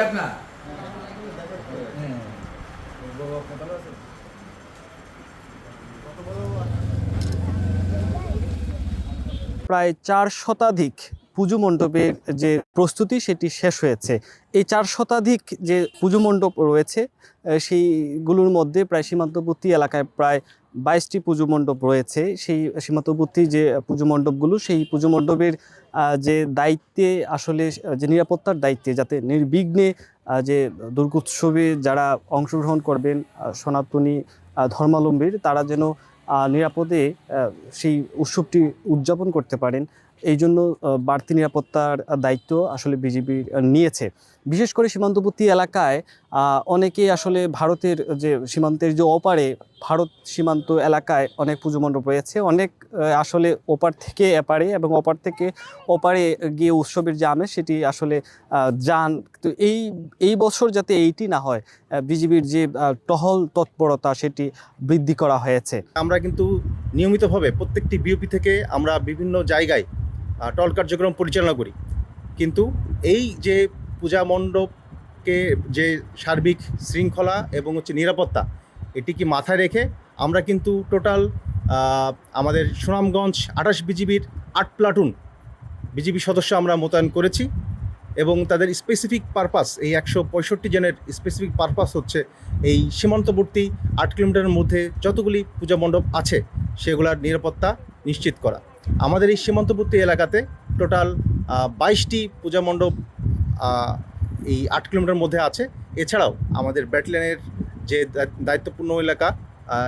লাখ না প্রায় চার শতাধিক পুজো মণ্ডপের যে প্রস্তুতি, সেটি শেষ হয়েছে। এই চার শতাধিক যে পুজো মণ্ডপ রয়েছে সেইগুলোর মধ্যে প্রায় সীমান্তবর্তী এলাকায় প্রায় বাইশটি পুজো মণ্ডপ রয়েছে। সেই সীমান্তবর্তী যে পুজো মণ্ডপগুলো, সেই পুজো মণ্ডপের যে দায়িত্বে আসলে, যে নিরাপত্তার দায়িত্বে যাতে নির্বিঘ্নে যে দুর্গোৎসবে যারা অংশগ্রহণ করবেন সনাতনী ধর্মাবলম্বীর তারা যেন নিরাপদে সেই উৎসবটি উদযাপন করতে পারেন। এই জন্য বাড়তি নিরাপত্তার দায়িত্ব আসলে বিজেপি নিয়েছে। বিশেষ করে সীমান্তবর্তী এলাকায় অনেকেই আসলে ভারতের যে সীমান্তের যে ওপারে, ভারত সীমান্ত এলাকায় অনেক পুজো মণ্ডপ রয়েছে। অনেক আসলে ওপার থেকে এপারে এবং ওপার থেকে ওপারে গিয়ে উৎসবের যে আমেজ, সেটি আসলে যান। তো এই এই বছর যাতে এইটি না হয় বিজেপির যে টহল তৎপরতা, সেটি বৃদ্ধি করা হয়েছে। আমরা কিন্তু নিয়মিতভাবে প্রত্যেকটি বিওপি থেকে আমরা বিভিন্ন জায়গায় টল কার্যক্রম পরিচালনা করি। কিন্তু এই যে পূজা মণ্ডপকে যে সার্বিক শৃঙ্খলা এবং হচ্ছে নিরাপত্তা এটিকে মাথায় রেখে আমরা কিন্তু টোটাল আমাদের সুনামগঞ্জ আঠাশ বিজিবির আট প্লাটুন বিজিবি সদস্য আমরা মোতায়েন করেছি এবং তাদের স্পেসিফিক পারপাস এই একশো পঁয়ষট্টি জনের স্পেসিফিক পারপাস হচ্ছে এই সীমান্তবর্তী আট কিলোমিটারের মধ্যে যতগুলি পূজা মণ্ডপ আছে, সেগুলার নিরাপত্তা নিশ্চিত করা। আমাদের এই সীমান্তবর্তী এলাকাতে টোটাল বাইশটি পূজা মণ্ডপ এই আট কিলোমিটার মধ্যে আছে। এছাড়াও আমাদের ব্যাটালিয়নের যে দায়িত্বপূর্ণ এলাকা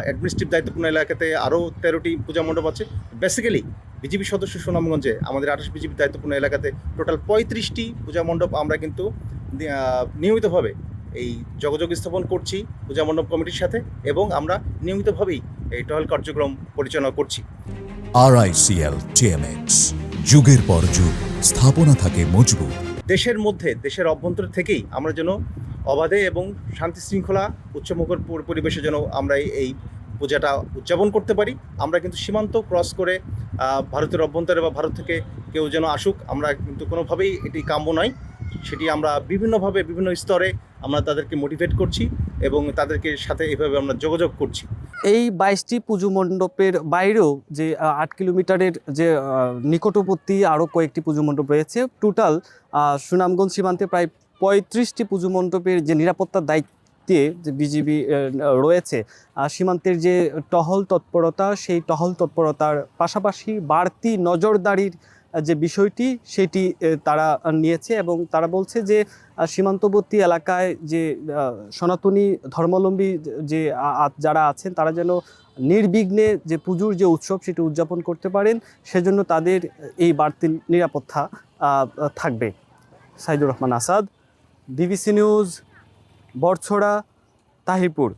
অ্যাডমিনিস্ট্রেটিভ দায়িত্বপূর্ণ এলাকাতে আরও তেরোটি পূজা মণ্ডপ আছে। বেসিক্যালি বিজেপি সদস্য সুনামগঞ্জে আমাদের আঠাশ বিজেপি দায়িত্বপূর্ণ এলাকাতে টোটাল পঁয়ত্রিশটি পূজা মণ্ডপ আমরা কিন্তু নিয়মিতভাবে এই যোগাযোগ স্থাপন করছি পূজা মণ্ডপ কমিটির সাথে এবং আমরা নিয়মিতভাবেই এই টহল কার্যক্রম পরিচালনা করছি। আরআইসিএল টিএমএক্স যুগের পর যুগ, স্থাপনা থাকে মজবুত। দেশের মধ্যে, দেশের অভ্যন্তর থেকেই আমরা যেন অবাধে এবং শান্তি শৃঙ্খলা, উচ্চমুখর পরিবেশে যেন আমরা এই- পূজাটা উদযাপন করতে পারি। আমরা কিন্তু সীমান্ত ক্রস করে ভারতের অভ্যন্তরে বা ভারত থেকে কেউ যেন আসুক, আমরা কিন্তু কোনোভাবেই এটি কাম্য নয়। সেটি আমরা বিভিন্নভাবে, বিভিন্ন স্তরে আমরা তাদেরকে মোটিভেট করছি। এবং তাদেরকে সাথে এভাবে আমরা যোগাযোগ করছি। এই বাইশটি পুজো মণ্ডপের বাইরেও যে আট কিলোমিটারের যে নিকটবর্তী আরও কয়েকটি পুজো মণ্ডপ রয়েছে, টোটাল সুনামগঞ্জ সীমান্তে প্রায় পঁয়ত্রিশটি পুজো মণ্ডপের যে নিরাপত্তার দায়িত্বে যে বিজিবি রয়েছে সীমান্তের যে টহল তৎপরতা, সেই টহল তৎপরতার পাশাপাশি বাড়তি নজরদারির যে বিষয়টি, সেটি তারা নিয়েছে এবং তারা বলছে যে সীমান্তবর্তী এলাকায় যে সনাতনী ধর্মাবলম্বী যে যারা আছেন, তারা যেন নির্বিঘ্নে যে পুজোর যে উৎসব, সেটি উদযাপন করতে পারেন, সেজন্য তাদের এই বাড়তি নিরাপত্তা থাকবে। Saidur Rahman Asad DBC news, Barchhara, Tahirpur.